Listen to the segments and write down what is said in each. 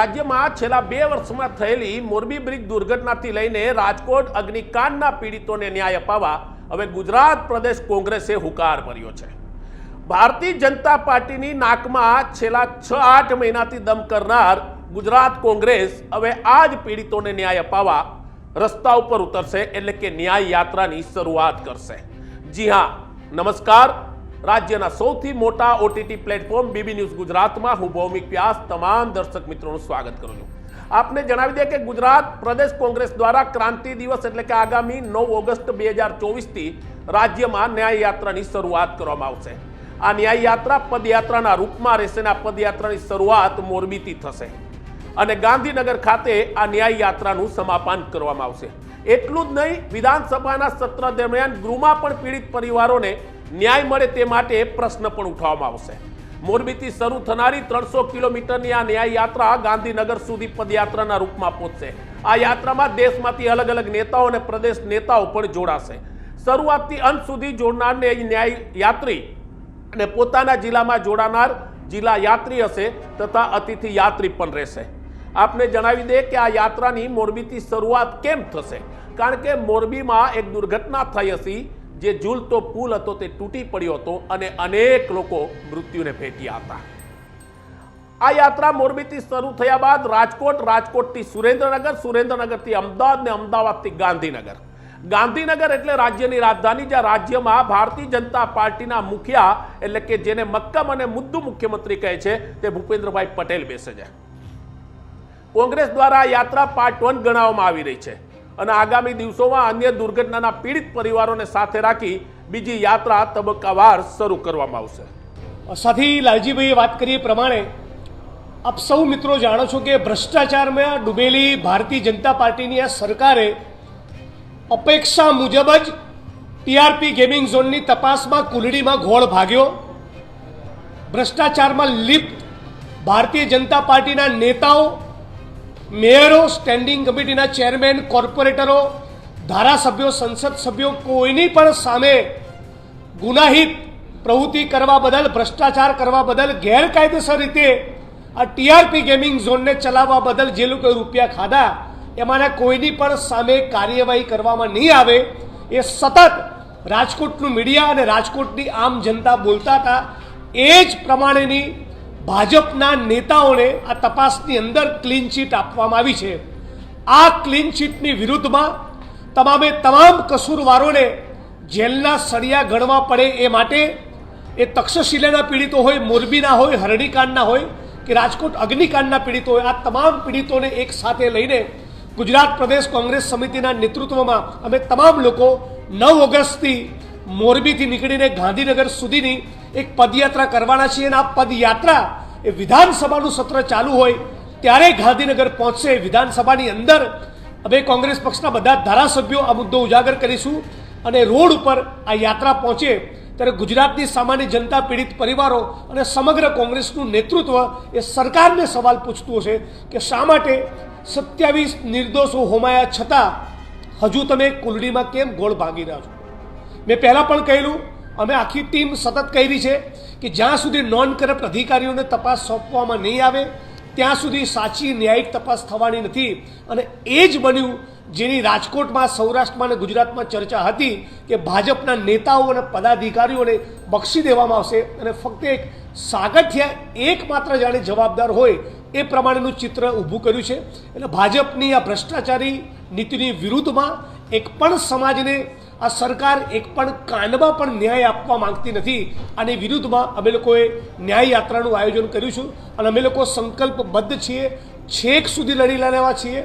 રાજ્યમાં છેલ્લા બે વર્ષમાં થયેલી મોરબી બ્રિજ દુર્ઘટનાથી લઈને રાજકોટ અગ્નિકાંડના પીડિતોને ન્યાય અપાવવા હવે ગુજરાત પ્રદેશ કોંગ્રેસે હુકાર ભર્યો છે. ભારતીય જનતા પાર્ટીની નાકમાં છેલ્લા છ આઠ મહિનાથી દમ કરનાર ગુજરાત કોંગ્રેસ હવે આ જ પીડિતોને ન્યાય અપાવવા રસ્તા ઉપર ઉતરશે એટલે કે ન્યાય યાત્રાની શરૂઆત કરશે. જી હા, નમસ્કાર. રાજ્યના સૌથી મોટા ઓટીટી પ્લેટફોર્મ બીબી ન્યૂઝ ગુજરાતમાં હું ભૌમિક વ્યાસ, તમામ દર્શક મિત્રોનું સ્વાગત કરું છું. આપને જણાવી દઈએ કે ગુજરાત પ્રદેશ કોંગ્રેસ દ્વારા ક્રાંતિ દિવસ એટલે કે આગામી નવ ઓગસ્ટ બે હજાર ચોવીસથી રાજ્યમાં ન્યાય યાત્રાની શરૂઆત કરવામાં આવશે. આ ન્યાય યાત્રા પદયાત્રાના રૂપમાં રહેશે આ પદયાત્રાની શરૂઆત મોરબીથી થશે. અને ગાંધીનગર ખાતે આ ન્યાય યાત્રાનું સમાપન કરવામાં આવશે. એટલું જ નહીં, વિધાનસભાના સત્ર દરમિયાન ગૃહમાં પણ પીડિત પરિવારોને ન્યાય મળે તે માટે પ્રશ્ન પણ ઉઠાવવામાં આવશે. મોરબીથી શરૂ થનારી ત્રણસો કિલોમીટરની આ ન્યાય યાત્રા ગાંધીનગર સુધી પદયાત્રાના રૂપમાં પહોંચશે. આ યાત્રામાં દેશમાંથી અલગ અલગ નેતાઓ અને પ્રદેશ નેતાઓ પણ જોડાશે. શરૂઆતથી અંત સુધી જોડનારને ન્યાય યાત્રી અને પોતાના જિલ્લામાં જોડાનાર જિલ્લા યાત્રી હશે તથા અતિથિ યાત્રી પણ રહેશે. આપને જણાવી દે કે આ યાત્રાની મોરબીથી શરૂઆત કેમ થશે? કારણ કે મોરબીમાં એક દુર્ઘટના થઈ હતી. જે ઝૂલતો પુલ હતો તે તૂટી પડ્યો હતો અને અનેક લોકો મૃત્યુને ભેટ્યા હતા આ યાત્રા મોરબીથી શરૂ થયા બાદ રાજકોટ, રાજકોટથી સુરેન્દ્રનગર, સુરેન્દ્રનગરથી અમદાવાદ ને અમદાવાદથી ગાંધીનગર. ગાંધીનગર એટલે રાજ્યની રાજધાની, જ્યાં રાજ્યમાં ભારતીય જનતા પાર્ટીના મુખિયા એટલે કે જેને મક્કમ અને મુદ્દુ મુખ્યમંત્રી કહે છે તે ભૂપેન્દ્રભાઈ પટેલ બેસે છે. કોંગ્રેસ દ્વારા યાત્રા પાર્ટ વન ગણાવવામાં આવી રહી છે. અને આગામી દિવસોમાં અન્ય દુર્ઘટનાના પીડિત પરિવારોને સાથે રાખી બીજી યાત્રા તબક્કાવાર શરૂ કરવામાં આવશે. સાથી લાલજીભાઈએ વાત કરી એ પ્રમાણે, આપ સૌ મિત્રો જાણો છો કે ભ્રષ્ટાચારમાં ડૂબેલી ભારતીય જનતા પાર્ટીની આ સરકારે અપેક્ષા મુજબ જ ટીઆરપી ગેમિંગ ઝોનની તપાસમાં કુલડીમાં ઘોળ ભાગ્યો. ભ્રષ્ટાચારમાં લિપ્ત ભારતીય જનતા પાર્ટીના નેતાઓ મેયરો સ્ટેન્ડિંગ કમિટીના ચેરમેન કોર્પોરેટરો ધારાસભ્યો, સંસદ સભ્યો કોઈની પણ સામે ગુનાહિત પ્રવૃત્તિ કરવા બદલ, ભ્રષ્ટાચાર કરવા બદલ, ગેરકાયદેસર રીતે આ ટીઆરપી ગેમિંગ ઝોનને ચલાવવા બદલ જે લોકોએ રૂપિયા ખાધા, એમાંના કોઈની પણ સામે કાર્યવાહી કરવામાં નહીં આવે, એ સતત રાજકોટનું મીડિયા અને રાજકોટની આમ જનતા બોલતા હતા. એ જ પ્રમાણેની ભાજપના નેતાઓને આ તપાસની અંદર ક્લીન ચીટ આપવામાં આવી છે. આ ક્લીન ચીટની વિરુદ્ધમાં તમામે તમામ કસૂરવારોને જેલના સળિયા ગણવા પડે એ માટે એ તક્ષશિલાના પીડિતો હોય, મોરબીના હોય, હરણીકાંડના હોય કે રાજકોટ અગ્નિકાંડના પીડિતો હોય, આ તમામ પીડિતોને એક સાથે લઈને ગુજરાત પ્રદેશ કોંગ્રેસ સમિતિના નેતૃત્વમાં અમે તમામ લોકો નવ ઓગસ્ટથી મોરબીથી નીકળીને ગાંધીનગર સુધીની એક પદયાત્રા કરવાના છીએ અને આ પદયાત્રા એ વિધાનસભાનું સત્ર ચાલુ હોય ત્યારે ગાંધીનગર પહોંચશે. વિધાનસભાની અંદર અમે કોંગ્રેસ પક્ષના બધા ધારાસભ્યો આ મુદ્દો ઉજાગર કરીશું અને રોડ ઉપર આ યાત્રા પહોંચે ત્યારે ગુજરાતની સામાન્ય જનતા, પીડિત પરિવારો અને સમગ્ર કોંગ્રેસનું નેતૃત્વ એ સરકારને સવાલ પૂછતું હશે કે શા માટે સત્યાવીસ નિર્દોષો હોમાયા છતાં હજુ તમે કુલડીમાં કેમ ગોળ ભાગી રહ્યા છો? મેં પહેલાં પણ કહેલું અમે આખી ટીમ સતત કરી છે કે જ્યાં સુધી નોન કરપ્ટ અધિકારીઓને તપાસ સોંપવામાં નહીં આવે, ત્યાં સુધી સાચી ન્યાયિક તપાસ થવાની નથી. અને એ જ બન્યું જેની રાજકોટમાં, સૌરાષ્ટ્રમાં અને ગુજરાતમાં ચર્ચા હતી કે ભાજપના નેતાઓ અને પદાધિકારીઓને બક્ષી દેવામાં આવશે. અને ફક્ત એક સાગઠિયા એકમાત્ર જાણે જવાબદાર હોય એ પ્રમાણેનું ચિત્ર ઊભું કર્યું છે. એટલે ભાજપની આ ભ્રષ્ટાચારી નીતિની વિરુદ્ધમાં એક પણ સમાજને આ સરકાર એક પણ કાંડમાં પણ ન્યાય આપવા માંગતી નથી અને વિરુદ્ધમાં અમે લોકોએ ન્યાય યાત્રાનું આયોજન કર્યું છે અને અમે લોકો સંકલ્પબદ્ધ છીએ, છેક સુધી લડી લેવા છીએ.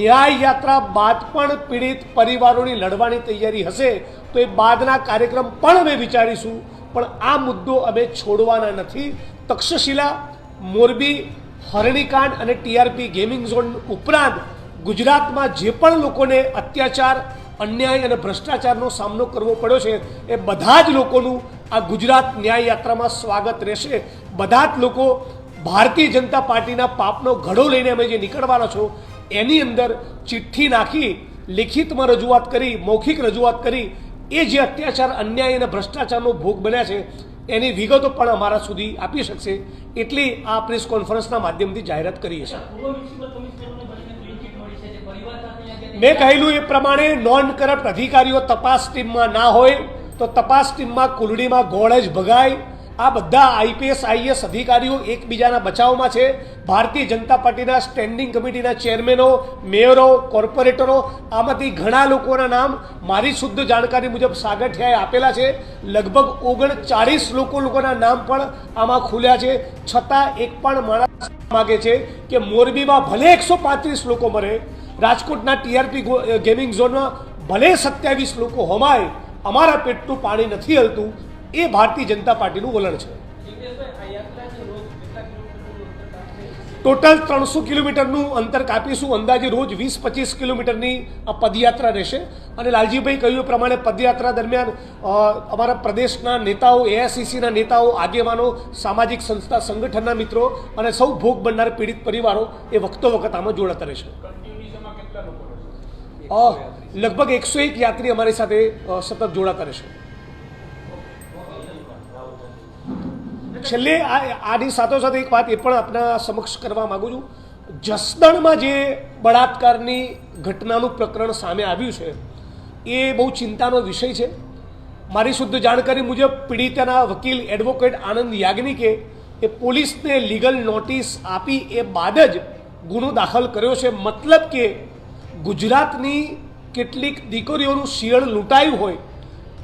ન્યાય યાત્રા બાદ પણ પીડિત પરિવારોની લડવાની તૈયારી હશે તો એ બાદના કાર્યક્રમ પણ અમે વિચારીશું. પણ આ મુદ્દો અમે છોડવાના નથી. તક્ષશિલા, મોરબી, હરણીકાંડ અને ટીઆરપી ગેમિંગ ઝોન ઉપરાંત ગુજરાતમાં જે પણ લોકોને અત્યાચાર, અન્યાય અને ભ્રષ્ટાચારનો સામનો કરવો પડ્યો છે, એ બધા જ લોકોનું આ ગુજરાત ન્યાય યાત્રામાં સ્વાગત રહેશે. બધા જ લોકો ભારતીય જનતા પાર્ટીના પાપનો ઘડો લઈને અમે જે નીકળવાના છો, એની અંદર ચિઠ્ઠી નાખી, લિખિતમાં રજૂઆત કરી, મૌખિક રજૂઆત કરી, એ જે અત્યાચાર, અન્યાય અને ભ્રષ્ટાચારનો ભોગ બન્યા છે, એની વિગતો પણ અમારા સુધી આપી શકશે. એટલી આ પ્રેસ કોન્ફરન્સના માધ્યમથી જાહેરાત કરીએ છીએ પૂર્વ મ્યુનિસિપલ કમિશનરોને બનીને ક્લીન ચીટ મળી છે જે પરિવાર સાથે અહીંયા ગયા મેં કહેલું એ પ્રમાણે નોન કરપ્ટ અધિકારીઓ તપાસ ટીમમાં ના હોય તો તપાસ ટીમમાં કુલડીમાં ગોળ જ ભગાય આ બધા આઈપીએસ આઈએસ અધિકારીઓ એકબીજાના બચાવમાં છે. ભારતીય જનતા પાર્ટીના સ્ટેન્ડિંગ કમિટીના ચેરમેનો મેયરો કોર્પોરેટરો આમાંથી ઘણા લોકોના નામ મારી શુદ્ધ જાણકારી મુજબ સાગઠિયાએ આપેલા છે. લગભગ ઓગણચાળીસ લોકો લોકોના નામ પણ આમાં ખુલ્યા છે. છતાં એક પણ માણસ માગે છે કે મોરબીમાં ભલે એકસો પાંત્રીસ લોકો મરે, રાજકોટના ટીઆરપી ગેમિંગ ઝોનમાં ભલે સત્યાવીસ લોકો હોમાય, અમારા પેટનું પાણી નથી હલતું એ ભારતીય જનતા પાર્ટીનું વલણ છે. ટોટલ ત્રણસો કિલોમીટરનું અંતર કાપીશું. અંદાજે રોજ વીસ પચીસ કિલોમીટરની આ પદયાત્રા રહેશે. અને લાલજીભાઈ કહ્યું પ્રમાણે પદયાત્રા દરમિયાન અમારા પ્રદેશના નેતાઓ એઆઈસીસીના નેતાઓ, આગેવાનો, સામાજિક સંસ્થા, સંગઠનના મિત્રો અને સૌ ભોગ બનનાર પીડિત પરિવારો એ વખતો વખત આમાં જોડાતા રહેશે. લગભગ એકસો એક યાત્રી અમારી સાથે સતત જોડાતા રહેશે. છેલ્લે આની સાથોસાથ એક વાત એ પણ આપના સમક્ષ કરવા માગું છું. જસદણમાં જે બળાત્કારની ઘટનાનું પ્રકરણ સામે આવ્યું છે, એ બહુ ચિંતાનો વિષય છે. મારી શુદ્ધ જાણકારી મુજબ પીડિતાના વકીલ એડવોકેટ આનંદ યાજ્ઞિકે એ પોલીસને લીગલ નોટિસ આપી એ બાદ જ ગુનો દાખલ કર્યો છે. મતલબ કે ગુજરાતની કેટલીક દીકરીઓનું શિયળ લૂંટાયું હોય,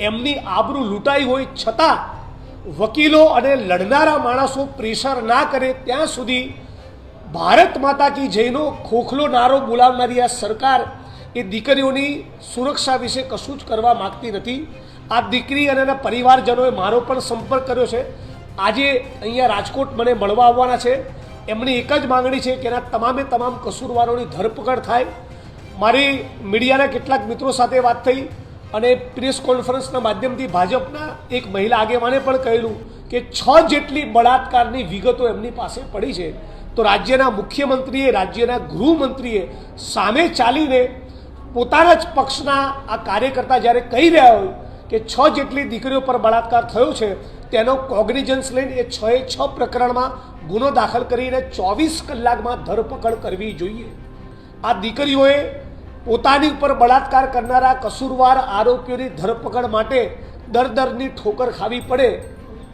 એમની આબરૂ લૂંટાઈ હોય છતાં વકીલો અને લડનારા માણસો પ્રેશર ના કરે ત્યાં સુધી ભારત માતા કી જયનો ખોખલો નારો બોલાવનારી આ સરકાર એ દીકરીઓની સુરક્ષા વિશે કશું જ કરવા માગતી નથી. આ દીકરી અને એના પરિવારજનોએ મારો પણ સંપર્ક કર્યો છે. આજે અહીંયા રાજકોટ મને મળવા આવવાના છે. એમની એક જ માગણી છે કે એના તમામે તમામ કસૂરવારોની ધરપકડ થાય. મારી મીડિયાના કેટલાક મિત્રો સાથે વાત થઈ. અને પ્રેસ કોન્ફરન્સના માધ્યમથી ભાજપના એક મહિલા આગેવાને પણ કહેલું કે છ જેટલી બળાત્કારની વિગતો એમની પાસે પડી છે. તો રાજ્યના મુખ્યમંત્રીએ, રાજ્યના ગૃહમંત્રીએ સામે ચાલીને પોતાના જ પક્ષના આ કાર્યકર્તા જ્યારે કહી રહ્યા હોય કે છ જેટલી દીકરીઓ પર બળાત્કાર થયો છે, તેનો કોગ્નિજન્સ લઈને એ છ એ છ પ્રકરણમાં ગુનો દાખલ કરીને ચોવીસ કલાકમાં ધરપકડ કરવી જોઈએ. આ દીકરીઓએ પોતાની ઉપર બળાત્કાર કરનારા કસૂરવાર આરોપીઓની ધરપકડ માટે દર દરની ઠોકર ખાવી પડે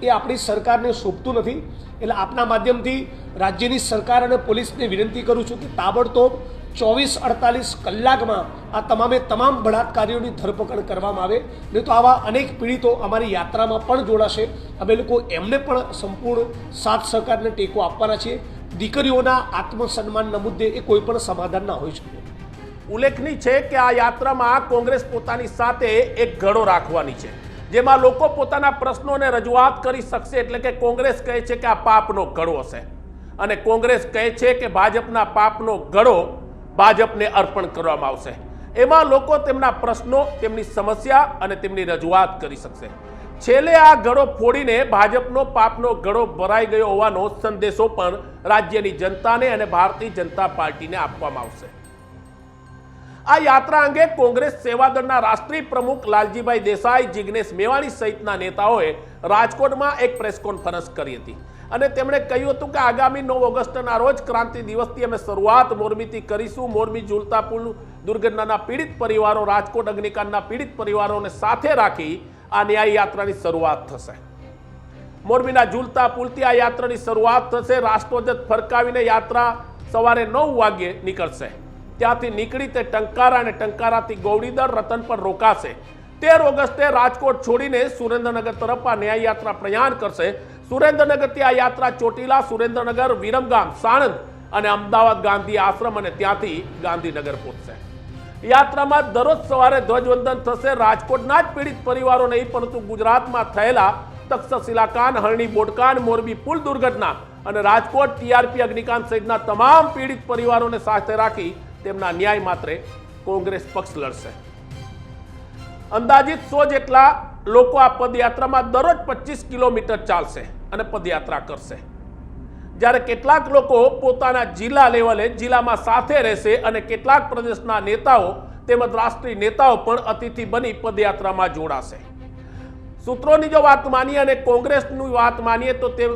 એ આપણી સરકારને શોભતું નથી. એટલે આપના માધ્યમથી રાજ્યની સરકાર અને પોલીસને વિનંતી કરું છું કે તાબડતોબ ચોવીસ અડતાલીસ કલાકમાં આ તમામે તમામ બળાત્કારીઓની ધરપકડ કરવામાં આવે. નહીં તો આવા અનેક પીડિતો અમારી યાત્રામાં પણ જોડાશે. અમે લોકો એમને પણ સંપૂર્ણ સાથ સહકારને ટેકો આપવાના છીએ. દીકરીઓના આત્મસન્માનના મુદ્દે એ કોઈ પણ સમાધાન ના હોઈ શકે. ઉલ્લેખનીય છે કે આ યાત્રામાં કોંગ્રેસ પોતાની સાથે એક ઘડો રાખવાની છે, જેમાં લોકો પોતાના પ્રશ્નોને રજૂઆત કરી શકશે એટલે કે કોંગ્રેસ કહે છે કે આ પાપનો ઘડો હશે. અને કોંગ્રેસ કહે છે કે ભાજપના પાપનો ઘડો ભાજપને અર્પણ કરવામાં આવશે. એમાં લોકો તેમના પ્રશ્નો, તેમની સમસ્યા અને તેમની રજૂઆત કરી શકશે. છેલ્લે આ ઘડો ફોડીને ભાજપનો પાપનો ઘડો ભરાઈ ગયો હોવાનો સંદેશો પણ રાજ્યની જનતાને અને ભારતીય જનતા પાર્ટીને આપવામાં આવશે. આ યાત્રા અંગે કોંગ્રેસ સેવાદળના રાષ્ટ્રીય પ્રમુખ લાલજીભાઈ દેસાઈ, જિગ્નેશ મેવાણી સહિતના નેતાઓએ રાજકોટમાં એક પ્રેસ કોન્ફરન્સ કરી હતી. અને તેમણે કહ્યું હતું કે આગામી નવ ઓગસ્ટના રોજ ક્રાંતિ દિવસથી અમે શરૂઆત મોરબીથી કરીશું. મોરબી ઝૂલતા પુલ, દુર્ઘટનાના પીડિત પરિવારો, રાજકોટ અગ્નિકાંડના પીડિત પરિવારોને સાથે રાખી આ ન્યાય યાત્રાની શરૂઆત થશે. મોરબીના ઝૂલતા પુલથી આ યાત્રાની શરૂઆત થશે. રાષ્ટ્રધ્વજ ફરકાવીને યાત્રા સવારે નવ વાગ્યે નીકળશે. ત્યાંથી નીકળી તે ટંકારા અને ટંકારાથી ગૌડીદર રતન પર રોકાશે. તેર ઓગસ્ટે રાજકોટ છોડીને સુરેન્દ્રનગર તરફ આ ન્યાય યાત્રા પ્રયાણ કરશે. સુરેન્દ્રનગરથી આ યાત્રા ચોટીલા, સુરેન્દ્રનગર, વિરમગામ, સાણંદ અને અમદાવાદ ગાંધી આશ્રમ અને ત્યાંથી ગાંધીનગર પહોંચશે. યાત્રામાં દરરોજ સવારે ધ્વજવંદન થશે. રાજકોટના જ પીડિત પરિવારો નહીં, પરંતુ ગુજરાતમાં થયેલા તક્ષશિલા કાન, હરણી બોટકાન મોરબી પુલ દુર્ઘટના અને રાજકોટ ટીઆરપી અગ્નિકાંડ સહિતના તમામ પીડિત પરિવારોને સાથે રાખી તેમના ન્યાય માત્રે કોંગ્રેસ પક્ષ લડશે. અંદાજિત સો જેટલા લોકો આ પદયાત્રામાં દરરોજ પચીસ કિલોમીટર ચાલશે અને પદયાત્રા કરશે. જ્યારે કેટલાક લોકો પોતાના જિલ્લા લેવલે જિલ્લામાં સાથે રહેશે અને કેટલાક પ્રદેશના નેતાઓ તેમજ રાષ્ટ્રીય નેતાઓ પણ અતિથિ બની પદયાત્રામાં જોડાશે. સૂત્રોની જો વાત માનીએ અને કોંગ્રેસની વાત માનીએ તો તે